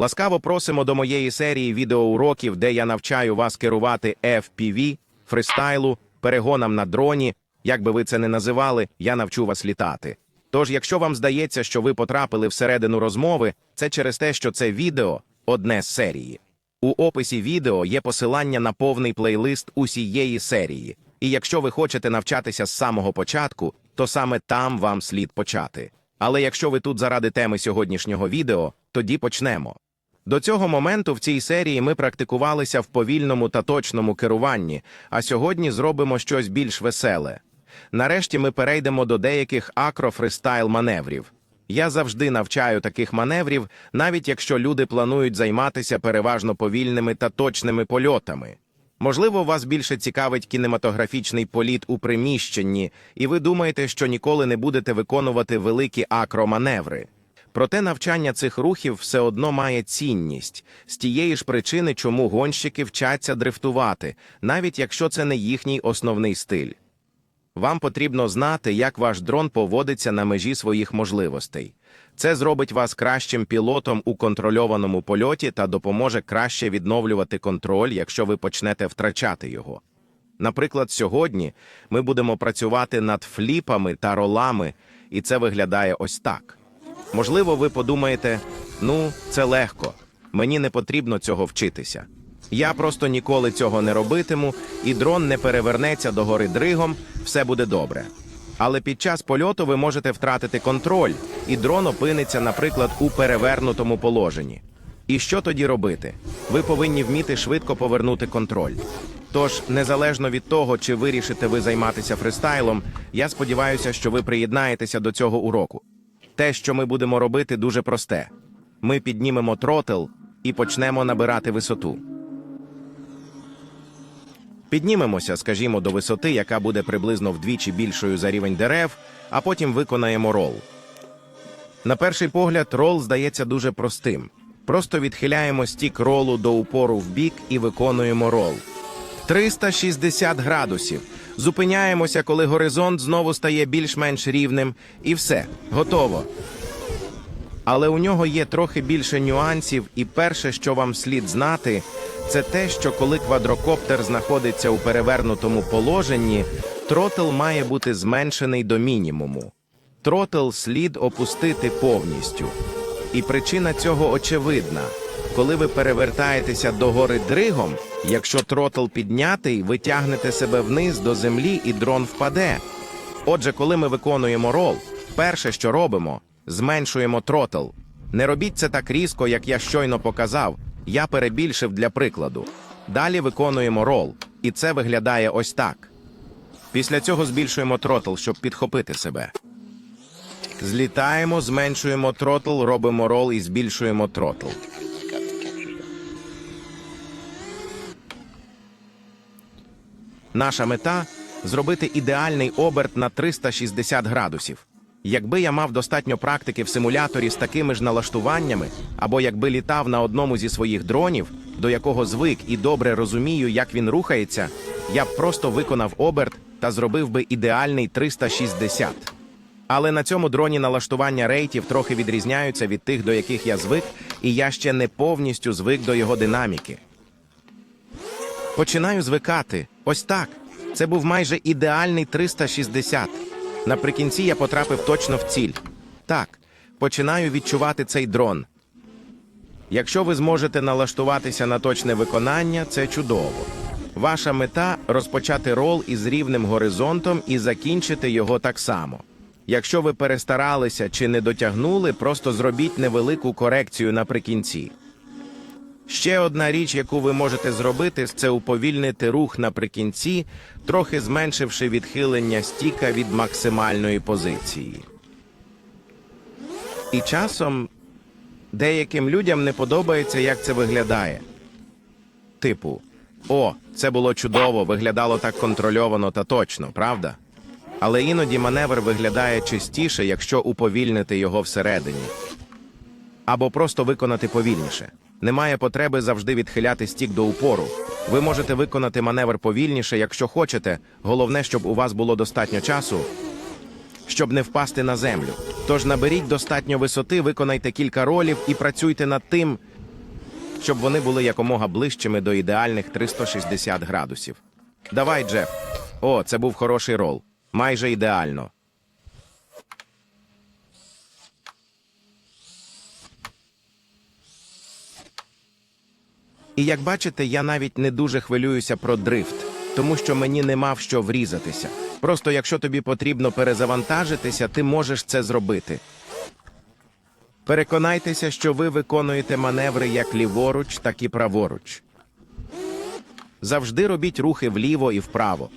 Ласкаво просимо до моєї серії відеоуроків, де я навчаю вас керувати FPV, фристайлу, перегонам на дроні. Як би ви це не називали, я навчу вас літати. Тож, якщо вам здається, що ви потрапили всередину розмови, це через те, що це відео одне з серії. У описі відео є посилання на повний плейлист усієї серії. І якщо ви хочете навчатися з самого початку, то саме там вам слід почати. Але якщо ви тут заради теми сьогоднішнього відео, тоді почнемо. До цього моменту в цій серії ми практикувалися в повільному та точному керуванні, а сьогодні зробимо щось більш веселе. Нарешті ми перейдемо до деяких акрофристайл маневрів. Я завжди навчаю таких маневрів, навіть якщо люди планують займатися переважно повільними та точними польотами. Можливо, вас більше цікавить кінематографічний політ у приміщенні, і ви думаєте, що ніколи не будете виконувати великі акроманеври. Проте навчання цих рухів все одно має цінність з тієї ж причини, чому гонщики вчаться дрифтувати, навіть якщо це не їхній основний стиль. Вам потрібно знати, як ваш дрон поводиться на межі своїх можливостей. Це зробить вас кращим пілотом у контрольованому польоті та допоможе краще відновлювати контроль, якщо ви почнете втрачати його. Наприклад, сьогодні ми будемо працювати над фліпами та ролами, і це виглядає ось так. Можливо, ви подумаєте: ну, це легко, мені не потрібно цього вчитися. Я просто ніколи цього не робитиму, і дрон не перевернеться до гори дригом, все буде добре. Але під час польоту ви можете втратити контроль, і дрон опиниться, наприклад, у перевернутому положенні. І що тоді робити? Ви повинні вміти швидко повернути контроль. Тож, незалежно від того, чи вирішите ви займатися фристайлом, я сподіваюся, що ви приєднаєтеся до цього уроку. Те, що ми будемо робити, дуже просте: ми піднімемо тротл і почнемо набирати висоту. Піднімемося, скажімо, до висоти, яка буде приблизно вдвічі більшою за рівень дерев, а потім виконаємо рол. На перший погляд, рол здається дуже простим. Просто відхиляємо стік ролу до упору в бік і виконуємо рол. 360 градусів. Зупиняємося, коли горизонт знову стає більш-менш рівним, і все, готово. Але у нього є трохи більше нюансів, і перше, що вам слід знати, це те, що коли квадрокоптер знаходиться у перевернутому положенні, тротл має бути зменшений до мінімуму. Тротл слід опустити повністю. І причина цього очевидна. Коли ви перевертаєтеся до гори дригом, якщо тротл піднятий, ви тягнете себе вниз до землі і дрон впаде. Отже, коли ми виконуємо рол, перше, що робимо, зменшуємо тротл. Не робіть це так різко, як я щойно показав. Я перебільшив для прикладу. Далі виконуємо рол, і це виглядає ось так. Після цього збільшуємо тротл, щоб підхопити себе. Злітаємо, зменшуємо тротл, робимо рол і збільшуємо тротл. Наша мета зробити ідеальний оберт на 360 градусів. Якби я мав достатньо практики в симуляторі з такими ж налаштуваннями, або якби літав на одному зі своїх дронів, до якого звик і добре розумію, як він рухається, я б просто виконав оберт та зробив би ідеальний 360. Але на цьому дроні налаштування рейтів трохи відрізняються від тих, до яких я звик, і я ще не повністю звик до його динаміки. Починаю звикати. Ось так. Це був майже ідеальний 360. Наприкінці я потрапив точно в ціль. Так, починаю відчувати цей дрон. Якщо ви зможете налаштуватися на точне виконання, це чудово. Ваша мета розпочати рол із рівним горизонтом і закінчити його так само. Якщо ви перестаралися чи не дотягнули, просто зробіть невелику корекцію наприкінці. Ще одна річ, яку ви можете зробити, це уповільнити рух наприкінці, трохи зменшивши відхилення стіка від максимальної позиції. І часом деяким людям не подобається, як це виглядає. Типу, о, це було чудово, виглядало так контрольовано та точно, правда? Але іноді маневр виглядає чистіше, якщо уповільнити його всередині або просто виконати повільніше. Немає потреби завжди відхиляти стік до упору. Ви можете виконати маневр повільніше, якщо хочете. Головне, щоб у вас було достатньо часу, щоб не впасти на землю. Тож наберіть достатньо висоти, виконайте кілька ролів і працюйте над тим, щоб вони були якомога ближчими до ідеальних 360 градусів. Давай, Джеф. О, це був хороший рол. Майже ідеально. І як бачите, я навіть не дуже хвилююся про дрифт, тому що мені нема в що врізатися. Просто якщо тобі потрібно перезавантажитися, ти можеш це зробити. Переконайтеся, що ви виконуєте маневри як ліворуч, так і праворуч. Завжди робіть рухи вліво і вправо.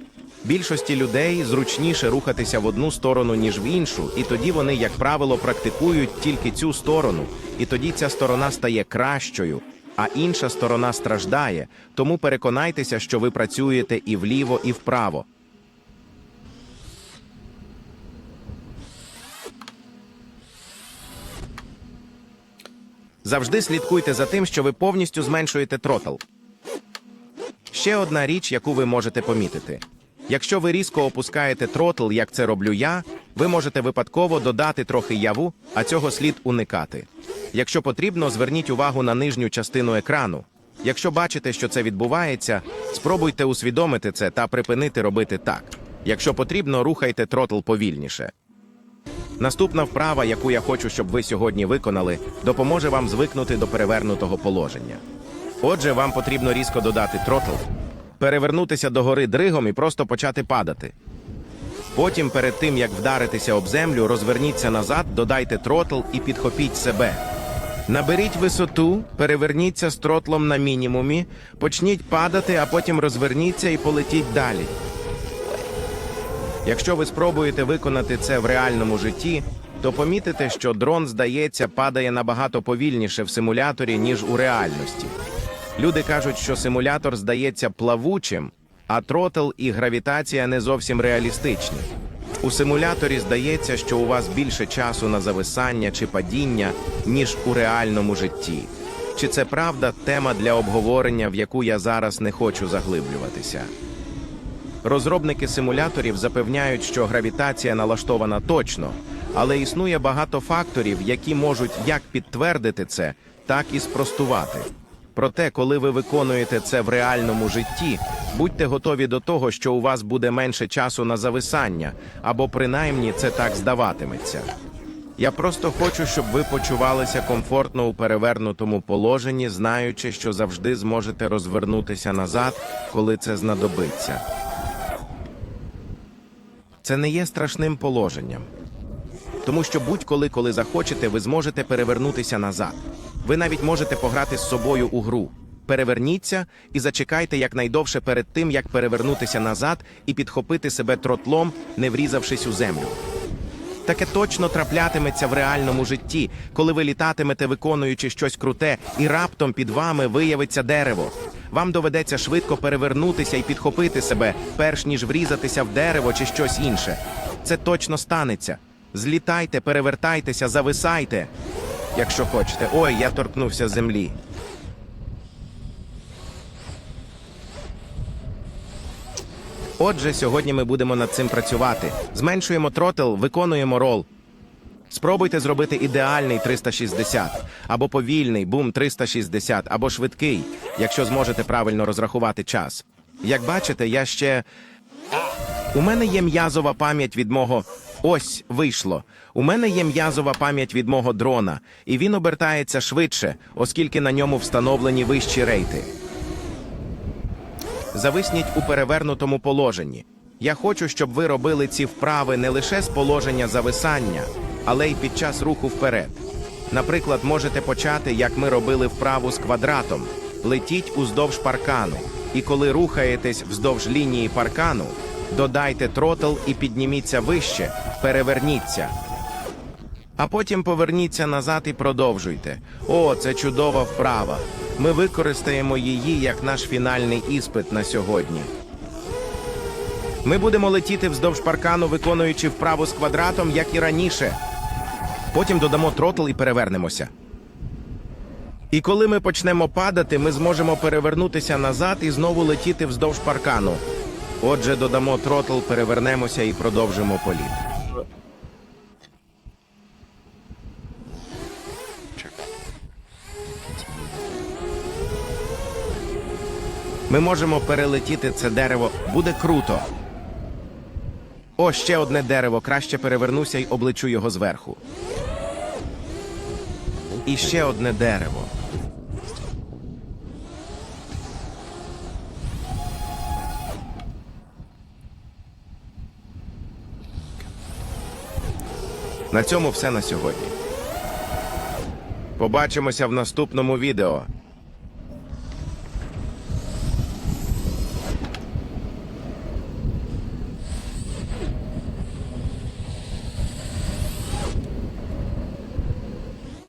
Більшості людей зручніше рухатися в одну сторону, ніж в іншу, і тоді вони, як правило, практикують тільки цю сторону, і тоді ця сторона стає кращою, а інша сторона страждає. Тому переконайтеся, що ви працюєте і вліво, і вправо. Завжди слідкуйте за тим, що ви повністю зменшуєте тротл. Ще одна річ, яку ви можете помітити. Якщо ви різко опускаєте тротл, як це роблю я, ви можете випадково додати трохи яву, а цього слід уникати. Якщо потрібно, зверніть увагу на нижню частину екрану. Якщо бачите, що це відбувається, спробуйте усвідомити це та припинити робити так. Якщо потрібно, рухайте тротл повільніше. Наступна вправа, яку я хочу, щоб ви сьогодні виконали, допоможе вам звикнути до перевернутого положення. Отже, вам потрібно різко додати тротл, перевернутися догори дригом і просто почати падати. Потім, перед тим як вдаритися об землю, розверніться назад, додайте тротл і підхопіть себе. Наберіть висоту, переверніться з тротлом на мінімумі, почніть падати, а потім розверніться і полетіть далі. Якщо ви спробуєте виконати це в реальному житті, то помітите, що дрон, здається, падає набагато повільніше в симуляторі, ніж у реальності. Люди кажуть, що симулятор здається плавучим, а тротл і гравітація не зовсім реалістичні. У симуляторі здається, що у вас більше часу на зависання чи падіння, ніж у реальному житті. Чи це правда тема для обговорення, в яку я зараз не хочу заглиблюватися? Розробники симуляторів запевняють, що гравітація налаштована точно, але існує багато факторів, які можуть як підтвердити це, так і спростувати. Проте, коли ви виконуєте це в реальному житті, будьте готові до того, що у вас буде менше часу на зависання, або принаймні це так здаватиметься. Я просто хочу, щоб ви почувалися комфортно у перевернутому положенні, знаючи, що завжди зможете розвернутися назад, коли це знадобиться. Це не є страшним положенням. Тому що будь-коли, коли захочете, ви зможете перевернутися назад. Ви навіть можете пограти з собою у гру. Переверніться і зачекайте якнайдовше перед тим, як перевернутися назад і підхопити себе тротлом, не врізавшись у землю. Таке точно траплятиметься в реальному житті, коли ви літатимете, виконуючи щось круте, і раптом під вами виявиться дерево. Вам доведеться швидко перевернутися і підхопити себе, перш ніж врізатися в дерево чи щось інше. Це точно станеться. Злітайте, перевертайтеся, зависайте. Якщо хочете. Ой, я торкнувся землі. Отже, сьогодні ми будемо над цим працювати. Зменшуємо тротел, виконуємо рол. Спробуйте зробити ідеальний 360, або повільний бум 360, або швидкий, якщо зможете правильно розрахувати час. Як бачите, я ще. У мене є м'язова пам'ять від мого. Ось вийшло. У мене є м'язова пам'ять від мого дрона, і він обертається швидше, оскільки на ньому встановлені вищі рейти. Зависніть у перевернутому положенні. Я хочу, щоб ви робили ці вправи не лише з положення зависання, але й під час руху вперед. Наприклад, можете почати, як ми робили вправу з квадратом. Летіть уздовж паркану, і коли рухаєтесь вздовж лінії паркану, додайте тротл і підніміться вище, переверніться. А потім поверніться назад і продовжуйте. О, це чудова вправа. Ми використаємо її як наш фінальний іспит на сьогодні. Ми будемо летіти вздовж паркану, виконуючи вправу з квадратом, як і раніше. Потім додамо тротл і перевернемося. І коли ми почнемо падати, ми зможемо перевернутися назад і знову летіти вздовж паркану. Отже, додамо тротл, перевернемося і продовжимо політ. Ми можемо перелетіти це дерево. Буде круто. О, ще одне дерево. Краще перевернуся й обличу його зверху. І ще одне дерево. На цьому все на сьогодні. Побачимося в наступному відео.